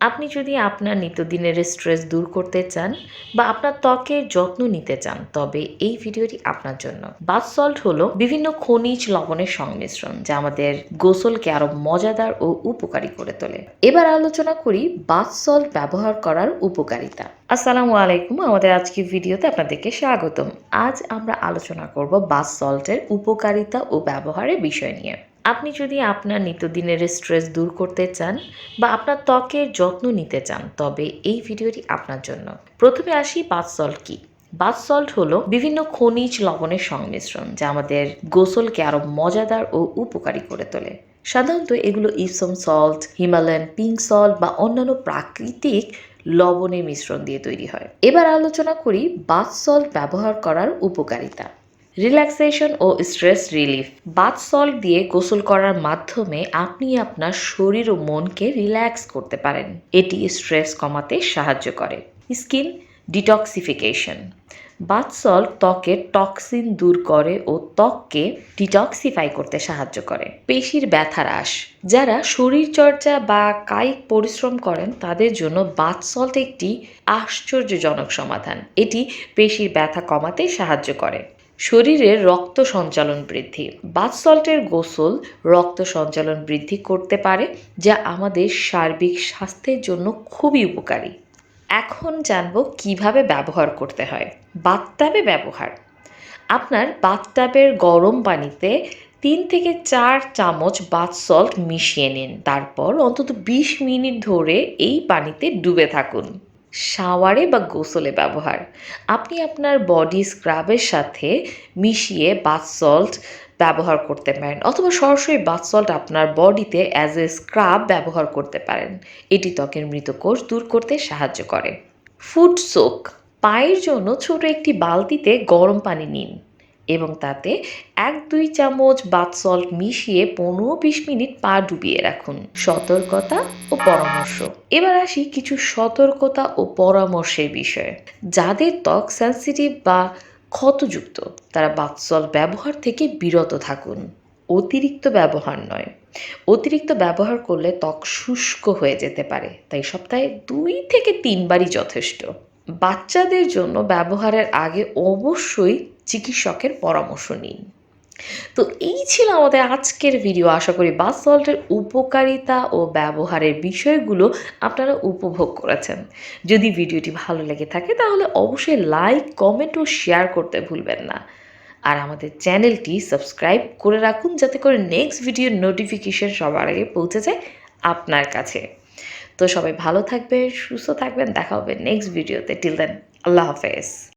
আপনি যদি আপনার নিত্যদিনের স্ট্রেস দূর করতে চান বা আপনার ত্বকের যত্ন নিতে চান, তবে এই ভিডিওটি আপনার জন্য। বাথ সল্ট হলো বিভিন্ন খনিজ লবণের সংমিশ্রণ যা আমাদের গোসলকে আরও মজাদার ও উপকারী করে তোলে। এবার আলোচনা করি বাথ সল্ট ব্যবহার করার উপকারিতা। আসসালামু আলাইকুম, আমাদের আজকের ভিডিওতে আপনাদেরকে স্বাগতম। আজ আমরা আলোচনা করব বাথ সল্টের উপকারিতা ও ব্যবহারের বিষয় নিয়ে। আপনি যদি আপনার নিত্যদিনের স্ট্রেস দূর করতে চান বা আপনার ত্বকের যত্ন নিতে চান, তবে এই ভিডিওটি আপনার জন্য। প্রথমে আসি বাথ সল্ট কি? বাথ সল্ট হলো বিভিন্ন খনিজ লবণের সংমিশ্রণ যা আমাদের গোসলকে আরও মজাদার ও উপকারী করে তোলে। সাধারণত এগুলো Epsom salt Himalayan pink salt বা অন্যান্য প্রাকৃতিক লবণের মিশ্রণ দিয়ে তৈরি হয়। এবার আলোচনা করি বাথ সল্ট ব্যবহার করার উপকারিতা। রিল্যাক্সেশন ও স্ট্রেস রিলিফ। বাথ সল্ট দিয়ে গোসল করার মাধ্যমে আপনি আপনার শরীর ও মনকে রিল্যাক্স করতে পারেন। এটি স্ট্রেস কমাতে সাহায্য করে। Skin detoxification. বাথ সল্ট ত্বকের টক্সিন দূর করে ও ত্বককে ডিটক্সিফাই করতে সাহায্য করে। পেশির ব্যথা হ্রাস। যারা শরীরচর্চা বা কায়িক পরিশ্রম করেন, তাদের জন্য বাথ সল্ট একটি আশ্চর্যজনক সমাধান। এটি পেশির ব্যথা কমাতে সাহায্য করে। শরীরের রক্ত সঞ্চালন বৃদ্ধি। বাথ সল্টের গোসল রক্ত সঞ্চালন বৃদ্ধি করতে পারে, যা আমাদের সার্বিক স্বাস্থ্যের জন্য খুবই উপকারী। এখন জানব কীভাবে ব্যবহার করতে হয়। বাথটাবে ব্যবহার। আপনার বাথটাবের গরম পানিতে তিন থেকে চার চামচ বাথ সল্ট মিশিয়ে নিন। তারপর অন্তত বিশ মিনিট ধরে এই পানিতে ডুবে থাকুন। শাওয়ারে বা গোসলে ব্যবহার। আপনি আপনার বডি স্ক্রাবের সাথে মিশিয়ে বাথ সল্ট ব্যবহার করতে পারেন অথবা সরাসরি বাথ সল্ট আপনার বডিতে অ্যাজ এ স্ক্রাব ব্যবহার করতে পারেন। এটি ত্বকের মৃত কোষ দূর করতে সাহায্য করে। ফুড সোক, পায়ের জন্য ছোট একটি বালতিতে গরম পানি নিন। এবং তাতে এক দুই চামচ বাথ সল্ট মিশিয়ে পনেরো বিশ মিনিট পা ডুবিয়ে রাখুন। সতর্কতা ও পরামর্শ। এবার আসি কিছু সতর্কতা ও পরামর্শের বিষয়ে। যাদের ত্বক সেন্সিটিভ বা ক্ষতযুক্ত, তারা বাথ সল্ট ব্যবহার থেকে বিরত থাকুন। অতিরিক্ত ব্যবহার নয়। অতিরিক্ত ব্যবহার করলে ত্বক শুষ্ক হয়ে যেতে পারে, তাই সপ্তাহে দুই থেকে তিনবারই যথেষ্ট। বাচ্চাদের জন্য ব্যবহারের আগে অবশ্যই চিকিৎসকের পরামর্শ নিন। তো এই ছিল আমাদের আজকের ভিডিও আশা করি বাস সল্টের উপকারিতা ও ব্যবহারের বিষয়গুলো আপনারা উপভোগ করেছেন। যদি ভিডিওটি ভালো লেগে থাকে তাহলে অবশ্যই লাইক কমেন্ট ও শেয়ার করতে ভুলবেন না। আর আমাদের চ্যানেলটি সাবস্ক্রাইব করে রাখুন যাতে করে নেক্সট ভিডিওর নোটিফিকেশন সবার আগে পৌঁছে যায় আপনার কাছে। তো সবাই ভালো থাকবে সুস্থ থাকবেন, দেখা হবে নেক্সট ভিডিওতে টিল দেন আল্লাহ হাফেজ।